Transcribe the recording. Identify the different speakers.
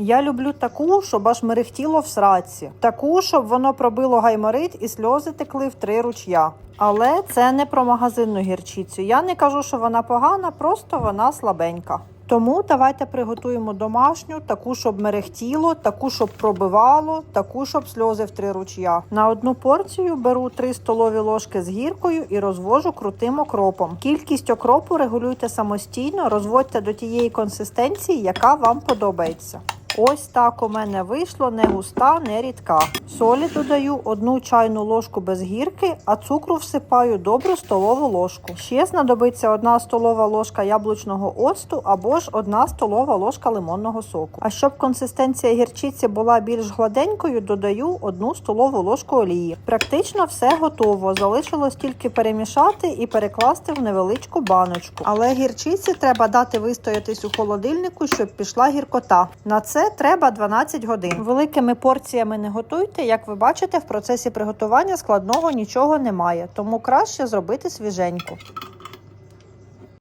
Speaker 1: Я люблю таку, щоб аж мерехтіло в сраці. Таку, щоб воно пробило гайморит і сльози текли в три ручя. Але це не про магазинну гірчицю. Я не кажу, що вона погана, просто вона слабенька. Тому давайте приготуємо домашню, таку, щоб мерехтіло, таку, щоб пробивало, таку, щоб сльози в три ручя. На одну порцію беру 3 столові ложки з гіркою і розвожу крутим окропом. Кількість окропу регулюйте самостійно, розводьте до тієї консистенції, яка вам подобається. Ось так у мене вийшло не густа, не рідка. Солі додаю одну чайну ложку без гірки, а цукру всипаю добру столову ложку. Ще знадобиться одна столова ложка яблучного оцту або ж одна столова ложка лимонного соку. А щоб консистенція гірчиці була більш гладенькою, додаю одну столову ложку олії. Практично все готово. Залишилось тільки перемішати і перекласти в невеличку баночку. Але гірчиці треба дати вистоятись у холодильнику, щоб пішла гіркота. На це треба 12 годин. Великими порціями не готуйте. Як ви бачите, в процесі приготування складного нічого немає, тому краще зробити свіженьку.